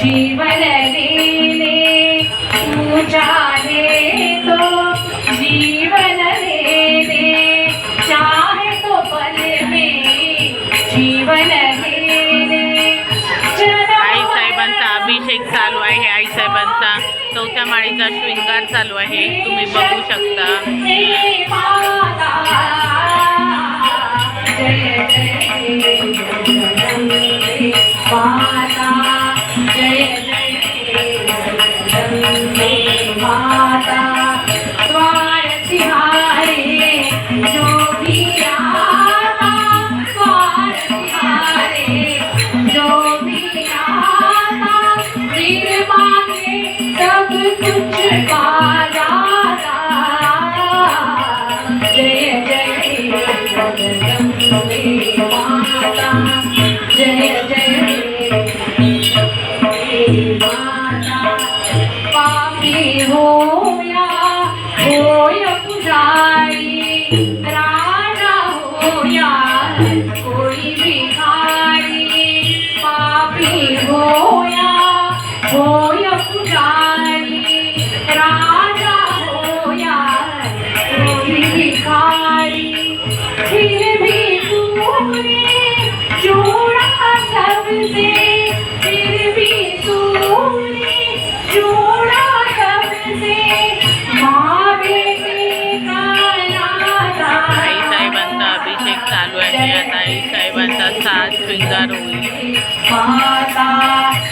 जीवन देने तू चाहे तो जीवन देने चाहे तो पल में जीवन देने चलो आई साहेबांचा अभिषेक चालू आहे आई साहेबांचा. चौथ्या माळीचा शृंगार चालू आहे तुम्ही बघू शकता. हो माता,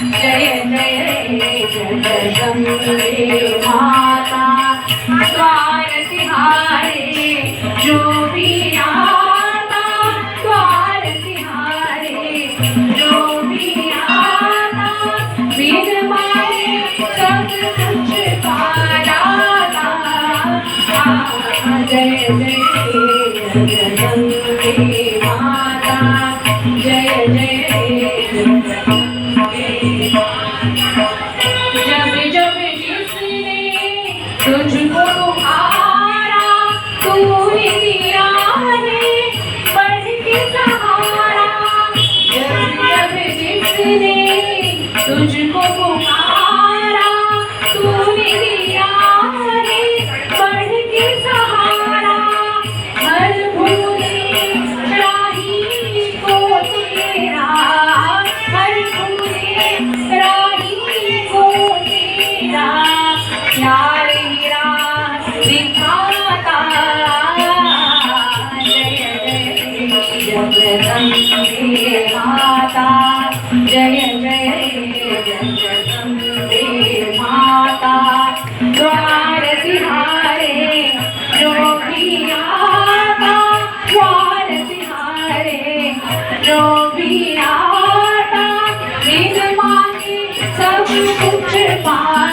जय जय जगदम्बे माता। द्वार तिहारे जो भी आता, द्वार तिहारे जो भी आता, बिन मांगे सब कुछ पा जय जय जगदम्बे माता। Soon, June जगदम्बे माता। जय जय माता। द्वार कुछ पा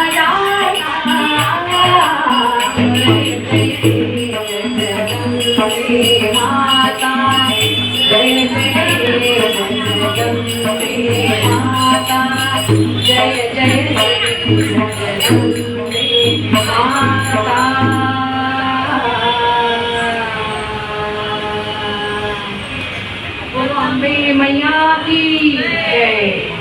जय जय जगदम्बे माता बोलो अम्बे मैया की जय